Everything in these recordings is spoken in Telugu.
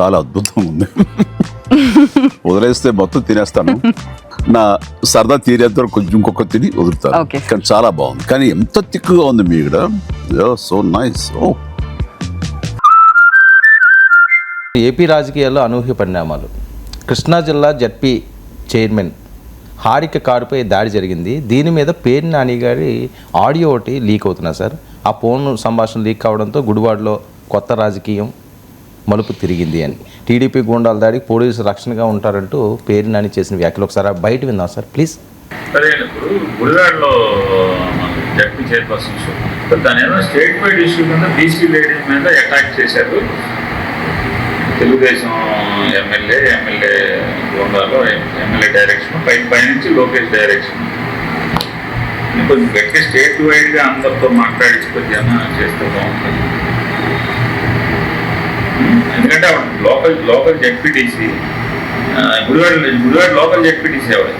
చాలా అద్భుతంగా ఉంది. వదిలేస్తే మొత్తం తినేస్తాను. నా సరదా తీరేంత వరకు కొంచెం ఇంకొక తిని వదులుతాను. కానీ చాలా బాగుంది. కానీ ఎంత తిక్కుగా ఉంది మీ ఇక్కడ? So nice. ఓ. ఏపీ రాజకీయాల్లో అనూహ్య పరిణామాలు. కృష్ణా జిల్లా జడ్పీ చైర్మన్ హారిక కారుపై దాడి జరిగింది. దీని మీద పేరు నాని గారి ఆడియో ఒకటి లీక్ అవుతున్నా సార్. ఆ ఫోన్ సంభాషణ లీక్ కావడంతో గుడివాడలో కొత్త రాజకీయం మలుపు తిరిగింది అని. టీడీపీ గూండాల దాడికి పోలీసులు రక్షణగా ఉంటారంటూ పేరు నాని చేసిన వ్యాఖ్యలు ఒకసారి బయట విందాం సార్ ప్లీజ్. సరే ఇప్పుడు గుడివాడలో జడ్పీ చైర్పర్సన్ దాని ఏమైనా స్టేట్ వైడ్ ఇష్యూ మీద బీసీ లేడీ మీద అటాక్ చేశారు. తెలుగుదేశం ఎమ్మెల్యే ఎమ్మెల్యే గోండాలో ఎమ్మెల్యే డైరెక్షన్ పై పైనుంచి లోకేష్ డైరెక్షన్ కొంచెం గట్టి స్టేట్ వైడ్గా అందరితో మాట్లాడించుకొని కొద్దిగా చేస్తే బాగుంటుంది. ఎందుకంటే local local ZPTC Gudivada Gudivada local ZPTC ఎవరు?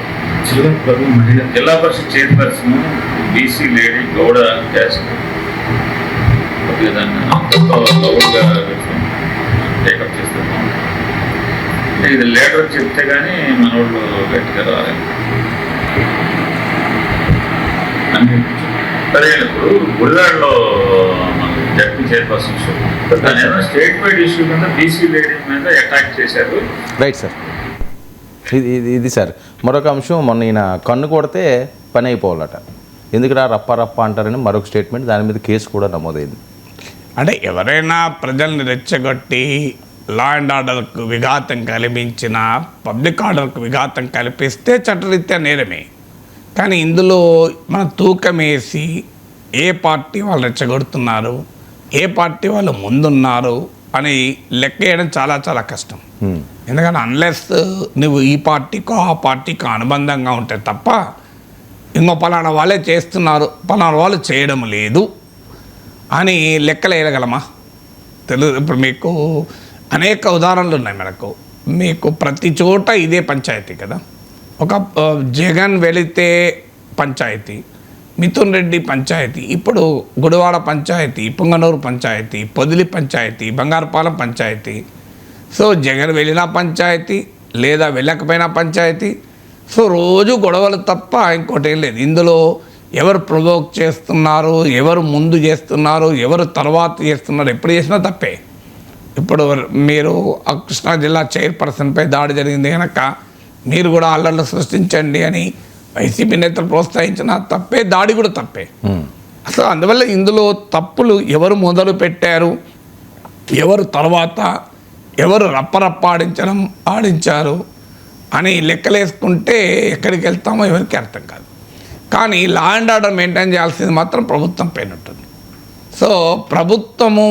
Zilla Parishad chairperson BC lady Gouda caste. గౌడ్గా take up చేస్తే బాగుంటుంది. అంటే ఇది లేటర్ చెప్తే కానీ మన వాళ్ళు గట్టిగా రాలేదు. అన్ని సరే ఇప్పుడు గుడివాడలో జడ్పీ చైర్పర్సన్ దాని ఏదో స్టేట్ వైడ్ ఇష్యూ మీద బీసీ లేడీ మీద అటాక్ చేశారు. రైట్ సార్ ఇది ఇది ఇది సార్ మరొక అంశం మొన్న ఈయన కన్ను కొడితే పని అయిపోవాలట. ఎందుకురా రప్ప రప్ప అంటారని మరొక స్టేట్మెంట్ దాని మీద కేసు కూడా నమోదైంది. అంటే ఎవరైనా ప్రజల్ని రెచ్చగొట్టి లా అండ్ ఆర్డర్కు విఘాతం కల్పించిన పబ్లిక్ ఆర్డర్కు విఘాతం కల్పిస్తే చట్టరీత్యా నేరమే. కానీ ఇందులో మన తూకం వేసి ఏ పార్టీ వాళ్ళు రెచ్చగొడుతున్నారు? ఏ పార్టీ వాళ్ళు ముందున్నారు అని లెక్క వేయడం చాలా చాలా కష్టం. ఎందుకంటే అన్లెస్ నువ్వు ఈ పార్టీకో ఆ పార్టీకో అనుబంధంగా ఉంటే తప్ప ఇంకో పలానా వాళ్ళే చేస్తున్నారు పలానా వాళ్ళు చేయడం లేదు అని లెక్కలు వేయగలమా? తెలుగు ఇప్పుడు మీకు అనేక ఉదాహరణలు ఉన్నాయి మనకు. మీకు ప్రతి చోట ఇదే పంచాయతీ కదా. ఒక జగన్ వెళితే పంచాయతీ మిథున్ రెడ్డి పంచాయతీ ఇప్పుడు గుడివాడ పంచాయతీ పుంగనూరు పంచాయతీ పొదిలి పంచాయతీ బంగారుపాలెం పంచాయతీ. సో జగన్ వెళ్ళిన పంచాయతీ లేదా వెళ్ళకపోయినా పంచాయతీ. సో రోజు గొడవలు తప్ప ఇంకోటి ఏం లేదు. ఇందులో ఎవరు ప్రొవోక్ చేస్తున్నారు ఎవరు ముందు చేస్తున్నారు ఎవరు తర్వాత చేస్తున్నారు ఎప్పుడు చేసినా తప్పే. ఇప్పుడు మీరు కృష్ణా జిల్లా చైర్పర్సన్పై దాడి జరిగింది కనుక మీరు కూడా అల్లర్లు సృష్టించండి అని వైసీపీ నేతలు ప్రోత్సహించిన తప్పే దాడి కూడా తప్పే. అసలు అందువల్ల ఇందులో తప్పులు ఎవరు మొదలు పెట్టారు? ఎవరు తర్వాత ఎవరు రప్పరప్ప ఆడించడం ఆడించారు అని లెక్కలేసుకుంటే ఎక్కడికి వెళ్తామో ఎవరికి అర్థం కాదు. కానీ లా అండ్ ఆర్డర్ మెయింటైన్ చేయాల్సింది మాత్రం ప్రభుత్వం పైన ఉంటుంది. సో ప్రభుత్వము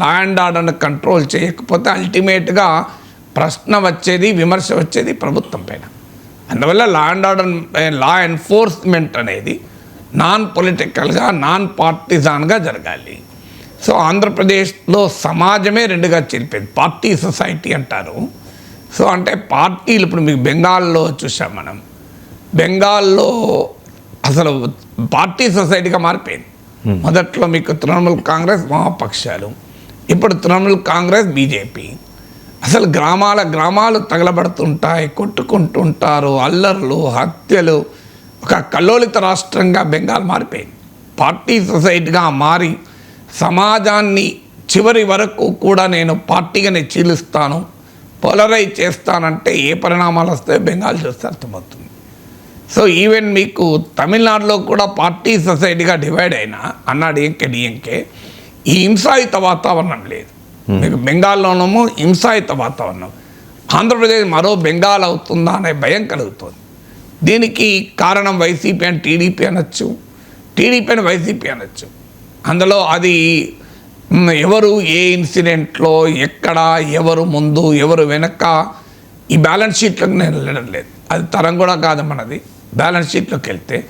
లా అండ్ ఆర్డర్ని కంట్రోల్ చేయకపోతే అల్టిమేట్గా ప్రశ్న వచ్చేది విమర్శ వచ్చేది ప్రభుత్వం పైన. అందువల్ల law and order law enforcement అనేది నాన్ పొలిటికల్గా నాన్ పార్టిజాన్గా జరగాలి. సో ఆంధ్రప్రదేశ్లో సమాజమే రెండుగా చెరిపోయింది పార్టీ సొసైటీ అంటారు. సో అంటే పార్టీలు ఇప్పుడు మీకు బెంగాల్లో చూసాం మనం. బెంగాల్లో అసలు పార్టీ సొసైటీగా మారిపోయింది. మొదట్లో మీకు తృణమూల్ కాంగ్రెస్ వామపక్షాలు. ఇప్పుడు తృణమూల్ కాంగ్రెస్ బీజేపీ. అసలు గ్రామాల గ్రామాలు తగలబడుతుంటాయి కొట్టుకుంటుంటారు అల్లర్లు హత్యలు. ఒక కల్లోలిత రాష్ట్రంగా బెంగాల్ మారిపోయింది. పార్టీ సొసైటీగా మారి సమాజాన్ని చివరి వరకు కూడా నేను పార్టీగానే చీలుస్తాను పోలరైజ్ చేస్తానంటే ఏ పరిణామాలు వస్తాయో బెంగాల్ చూస్తే అర్థమవుతుంది. సో ఈవెన్ మీకు తమిళనాడులో కూడా పార్టీ సొసైటీగా డివైడ్ అయినా అన్నా డిఎంకే డిఎంకే ఈ హింసాయుత వాతావరణం లేదు. మీకు బెంగాల్లోనేమో హింసాయుత వాతావరణం. ఆంధ్రప్రదేశ్ మరో బెంగాల్ అవుతుందా అనే భయం కలుగుతుంది. దీనికి కారణం వైసీపీ అని టీడీపీ అనొచ్చు టీడీపీ అని వైసీపీ అనొచ్చు. అందులో అది ఎవరు ఏ ఇన్సిడెంట్లో ఎక్కడ ఎవరు ముందు ఎవరు వెనక ఈ బ్యాలెన్స్ షీట్లకు నేను వెళ్ళడం లేదు. అది తరం కూడా కాదు మనది. బ్యాలెన్స్ షీట్లోకి వెళ్తే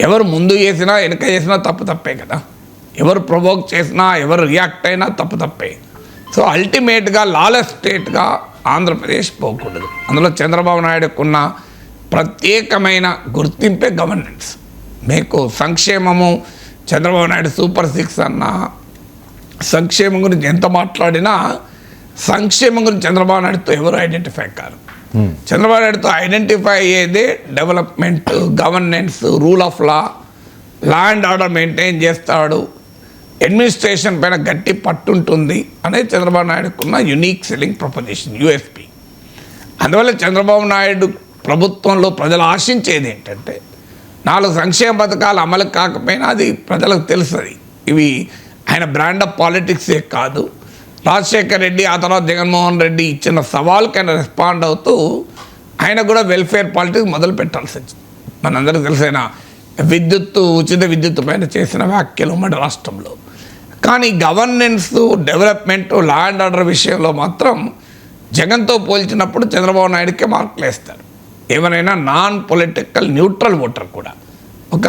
ఎవరు ముందు చేసినా వెనక చేసినా తప్పు తప్పే కదా. ఎవరు ప్రొవోక్ చేసినా ఎవరు రియాక్ట్ అయినా తప్పు తప్పే. సో అల్టిమేట్గా లాలెస్ స్టేట్గా ఆంధ్రప్రదేశ్ పోకూడదు. అందులో చంద్రబాబు నాయుడుకున్న ప్రత్యేకమైన గుర్తింపే గవర్నెన్స్ మీకు సంక్షేమము చంద్రబాబు నాయుడు సూపర్ సిక్స్ అన్న సంక్షేమం గురించి ఎంత మాట్లాడినా సంక్షేమం గురించి చంద్రబాబు నాయుడుతో ఎవరు ఐడెంటిఫై కారు. చంద్రబాబు నాయుడుతో identify అయ్యేదే development governance rule of law law and order maintain చేస్తాడు. అడ్మినిస్ట్రేషన్ పైన గట్టి పట్టుంటుంది అనేది చంద్రబాబు నాయుడుకున్న యునీక్ సెల్లింగ్ ప్రపోజిషన్ యూఎస్పి అందువల్ల చంద్రబాబు నాయుడు ప్రభుత్వంలో ప్రజలు ఆశించేది ఏంటంటే నాలుగు సంక్షేమ పథకాలు అమలు కాకపోయినా అది ప్రజలకు తెలుస్తుంది. ఇవి ఆయన బ్రాండ్ ఆఫ్ పాలిటిక్సే కాదు. రాజశేఖర్ రెడ్డి ఆ తర్వాత జగన్మోహన్ రెడ్డి ఇచ్చిన సవాల్కి ఆయన రెస్పాండ్ అవుతూ ఆయన కూడా వెల్ఫేర్ పాలిటిక్స్ మొదలు పెట్టాల్సి వచ్చింది. మనందరికీ తెలిసిన విద్యుత్తు ఉచిత విద్యుత్తు పైన చేసిన వ్యాఖ్యలు మన రాష్ట్రంలో. కానీ governance development law and order విషయంలో మాత్రం జగన్తో పోల్చినప్పుడు చంద్రబాబు నాయుడుకే మార్కులు వేస్తారు. ఏమైనా నాన్ పొలిటికల్ న్యూట్రల్ ఓటర్ కూడా ఒక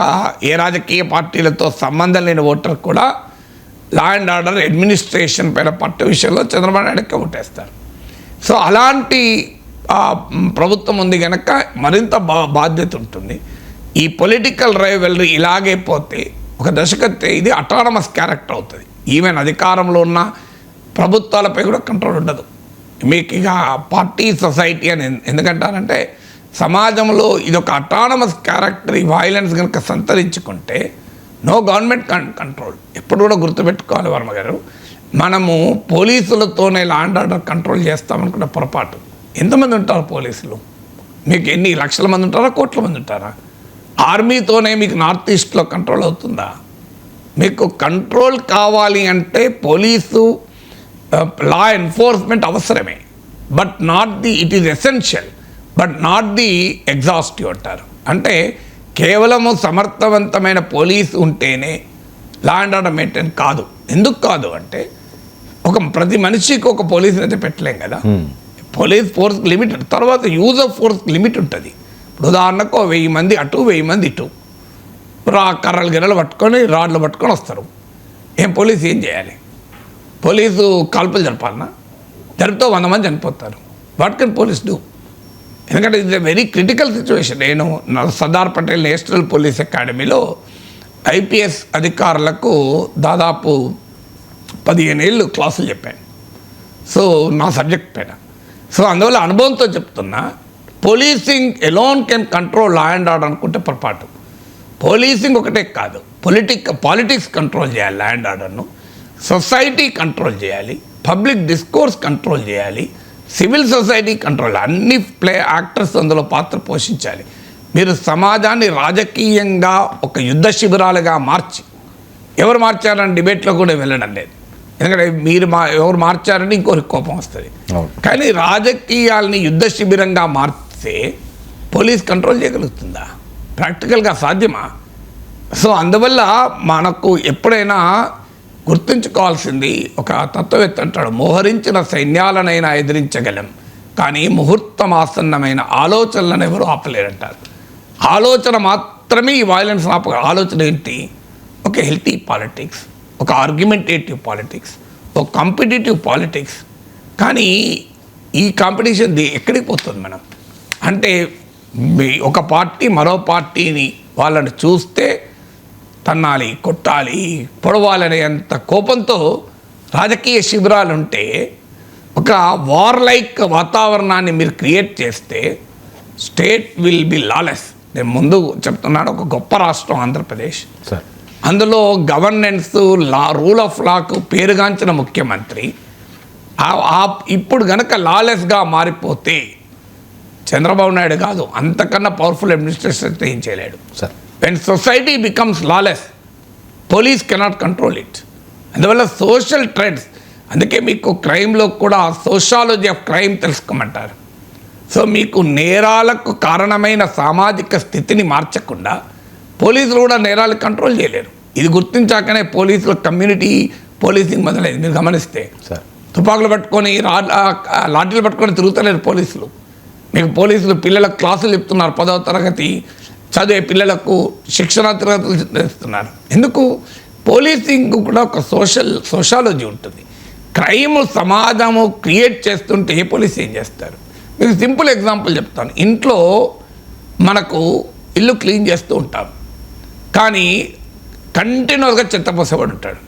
ఏ రాజకీయ పార్టీలతో సంబంధం లేని ఓటర్ కూడా లా అండ్ ఆర్డర్ అడ్మినిస్ట్రేషన్ పైన పట్టు విషయంలో చంద్రబాబు నాయుడుకే ఓటేస్తారు. సో అలాంటి ప్రభుత్వం ఉంది కనుక మరింత బా బాధ్యత ఉంటుంది. ఈ పొలిటికల్ రైవెలరీ ఇలాగే పోతే ఒక దశకత్తే ఇది అటానమస్ క్యారెక్టర్ అవుతుంది. ఈవెన్ అధికారంలో ఉన్న ప్రభుత్వాలపై కూడా కంట్రోల్ ఉండదు. మీకు ఇక పార్టీ సొసైటీ అని ఎందుకంటారంటే సమాజంలో ఇది ఒక అటానమస్ క్యారెక్టర్ ఈ వైలెన్స్ కనుక సంతరించుకుంటే నో గవర్నమెంట్ కంట్రోల్ ఎప్పుడు కూడా గుర్తుపెట్టుకోవాలి వర్మ గారు. మనము పోలీసులతోనే లా ఆర్డర్ కంట్రోల్ చేస్తామనుకున్న పొరపాటు. ఎంతమంది ఉంటారు పోలీసులు? మీకు ఎన్ని లక్షల మంది ఉంటారా? కోట్ల మంది ఉంటారా? ఆర్మీతోనే మీకు నార్త్ ఈస్ట్లో కంట్రోల్ అవుతుందా? మీకు కంట్రోల్ కావాలి అంటే పోలీసు లా ఎన్ఫోర్స్మెంట్ అవసరమే. But not the it is essential but not the exhaustive అంటారు అంటే కేవలము సమర్థవంతమైన పోలీస్ ఉంటేనే లా అండ్ ఆర్డర్ మెయింటైన్ కాదు. ఎందుకు కాదు అంటే ఒక ప్రతి మనిషికి ఒక పోలీస్ అయితే పెట్టలేం కదా. పోలీస్ ఫోర్స్ లిమిట్ తర్వాత యూజ్ ఆఫ్ ఫోర్స్ లిమిట్ ఉంటుంది. ఇప్పుడు ఉదాహరణకు వెయ్యి మంది అటు వెయ్యి మంది ఇటు. రా కర్రలు గిర్రలు పట్టుకొని రాడ్లు పట్టుకొని వస్తారు. ఏం పోలీసు ఏం చేయాలి? పోలీసు కాల్పులు జరపాలన్నా జరిపితే వంద మంది చనిపోతారు. What can police do? ఎందుకంటే ఇది వెరీ క్రిటికల్ సిచ్యువేషన్. నేను నా- సర్దార్ పటేల్ నేషనల్ పోలీస్ అకాడమీలో ఐపీఎస్ అధికారులకు దాదాపు పదిహేను ఏళ్ళు క్లాసులు చెప్పాను. సో నా సబ్జెక్ట్ పైన. సో అందువల్ల అనుభవంతో చెప్తున్నా policing alone can control law and order అనుకుంటే పొరపాటు. పోలీసింగ్ ఒకటే కాదు. పొలిటిక్ పాలిటిక్స్ కంట్రోల్ చేయాలి లా అండ్ ఆర్డర్ను సొసైటీ కంట్రోల్ చేయాలి పబ్లిక్ డిస్కోర్స్ కంట్రోల్ చేయాలి సివిల్ సొసైటీ కంట్రోల్ అన్ని ప్లే యాక్టర్స్ అందులో పాత్ర పోషించాలి. మీరు సమాజాన్ని రాజకీయంగా ఒక యుద్ధ శిబిరాలుగా మార్చి ఎవరు మార్చారని డిబేట్లో కూడా వెళ్ళడం లేదు. ఎందుకంటే మీరు మా ఎవరు మార్చారని ఇంకొకరికి కోపం వస్తుంది. కానీ రాజకీయాల్ని యుద్ధ శిబిరంగా చేస్తే పోలీస్ కంట్రోల్ చేయగలుగుతుందా? ప్రాక్టికల్గా సాధ్యమా? సో అందువల్ల మనకు ఎప్పుడైనా గుర్తుంచుకోవాల్సింది ఒక తత్వవేత్త అంటాడు మోహరించిన సైన్యాలనైనా ఎదిరించగలం కానీ ముహూర్తం ఆసన్నమైన ఆలోచనలను ఎవరు ఆపలేరంటారు. ఆలోచన మాత్రమే ఈ వైలెన్స్ ఆప ఆలోచన ఏంటి? ఒక హెల్తీ పాలిటిక్స్ ఒక ఆర్గ్యుమెంటేటివ్ పాలిటిక్స్ ఒక కాంపిటేటివ్ పాలిటిక్స్ కానీ ఈ కాంపిటీషన్ది ఎక్కడికి పోతుంది మనం అంటే మీ- ఒక పార్టీ మరో పార్టీని వాళ్ళని చూస్తే తన్నాలి కొట్టాలి పొడవాలనే అంత కోపంతో రాజకీయ శిబిరాలు ఉంటే ఒక వార్ లైక్ వాతావరణాన్ని మీరు క్రియేట్ చేస్తే స్టేట్ విల్ బి లాలెస్. నేను ముందు చెప్తున్నాను ఒక గొప్ప రాష్ట్రం ఆంధ్రప్రదేశ్. సార్. అందులో గవర్నెన్స్ లా రూల్ ఆఫ్ లాకు పేరుగాంచిన ముఖ్యమంత్రి ఇప్పుడు గనక లాలెస్గా మారిపోతే చంద్రబాబు నాయుడు కాదు అంతకన్నా పవర్ఫుల్ అడ్మినిస్ట్రేషన్ ఏం చేయలేడు. Sir when society becomes lawless police cannot control it అందువల్ల సోషల్ ట్రెండ్స్ అందుకే మీకు క్రైమ్లో కూడా సోషాలజీ ఆఫ్ క్రైమ్ తెలుసుకోమంటారు. సో మీకు నేరాలకు కారణమైన సామాజిక స్థితిని మార్చకుండా పోలీసులు కూడా నేరాలు కంట్రోల్ చేయలేరు. ఇది గుర్తించాకనే పోలీసుల కమ్యూనిటీ పోలీసింగ్ మొదలైంది. మీరు గమనిస్తే సార్ తుపాకులు పట్టుకొని లాఠీలు పట్టుకొని తిరుగుతలేరు పోలీసులు. మీకు పోలీసులు పిల్లలకు క్లాసులు చెప్తున్నారు పదవ తరగతి చదివే పిల్లలకు శిక్షణ తరగతులు ఇస్తున్నారు ఎందుకు? పోలీసింగ్ కూడా ఒక సోషల్ సోషాలజీ ఉంటుంది. క్రైమ్ సమాజము క్రియేట్ చేస్తుంటే ఏ పోలీస్ ఏం చేస్తారు? మీకు సింపుల్ ఎగ్జాంపుల్ చెప్తాను. ఇంట్లో మనకు ఇల్లు క్లీన్ చేస్తూ ఉంటాం. కానీ కంటిన్యూస్గా చెత్త పోసేవాడు ఉంటాడు.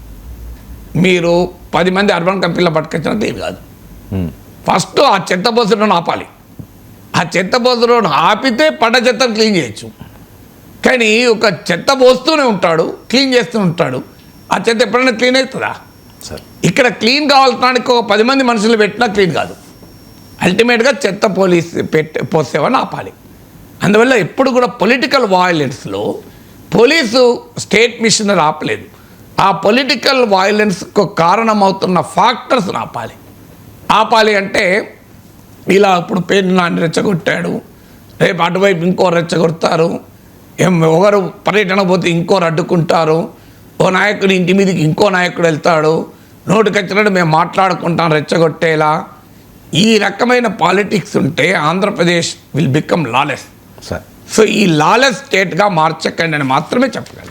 మీరు పది మంది అర్బన్ కంపెనీలో పట్టుకొచ్చినా క్లీన్ కాదు. ఫస్ట్ ఆ చెత్త బస్సులను ఆపాలి. ఆ చెత్త బస్సులను ఆపితే పడ్డ చెత్తను క్లీన్ చేయొచ్చు. కానీ ఒక చెత్త పోస్తూనే ఉంటాడు క్లీన్ చేస్తూ ఉంటాడు. ఆ చెత్త ఎప్పుడైనా క్లీన్ అవుతుందా? సార్. ఇక్కడ క్లీన్ కావాలడానికి ఒక పది మంది మనుషులు పెట్టినా క్లీన్ కాదు. అల్టిమేట్గా చెత్త పోలీస్ పెట్టి పోసేవని ఆపాలి. అందువల్ల ఎప్పుడు కూడా పొలిటికల్ వాయిలెన్స్లో పోలీసు స్టేట్ మిషనరీ ఆపలేదు. ఆ పొలిటికల్ వాయిలెన్స్కు కారణమవుతున్న ఫ్యాక్టర్స్ని ఆపాలి. ఆపాలి అంటే ఇలా ఇప్పుడు పేరు నాన్ని రెచ్చగొట్టాడు. రేపు అటువైపు ఇంకో రెచ్చగొడతారు. ఒకరు పర్యటన పోతే ఇంకోరు అడ్డుకుంటారు. ఓ నాయకుడి ఇంటి మీదకి ఇంకో నాయకుడు వెళ్తాడు. నోటికి వచ్చినట్టు మేము మాట్లాడుకుంటాం రెచ్చగొట్టేలా. ఈ రకమైన పాలిటిక్స్ ఉంటే Andhra Pradesh will become lawless. Sir. So ఈ లాలెస్ స్టేట్గా మార్చకండి అని మాత్రమే చెప్పగలను.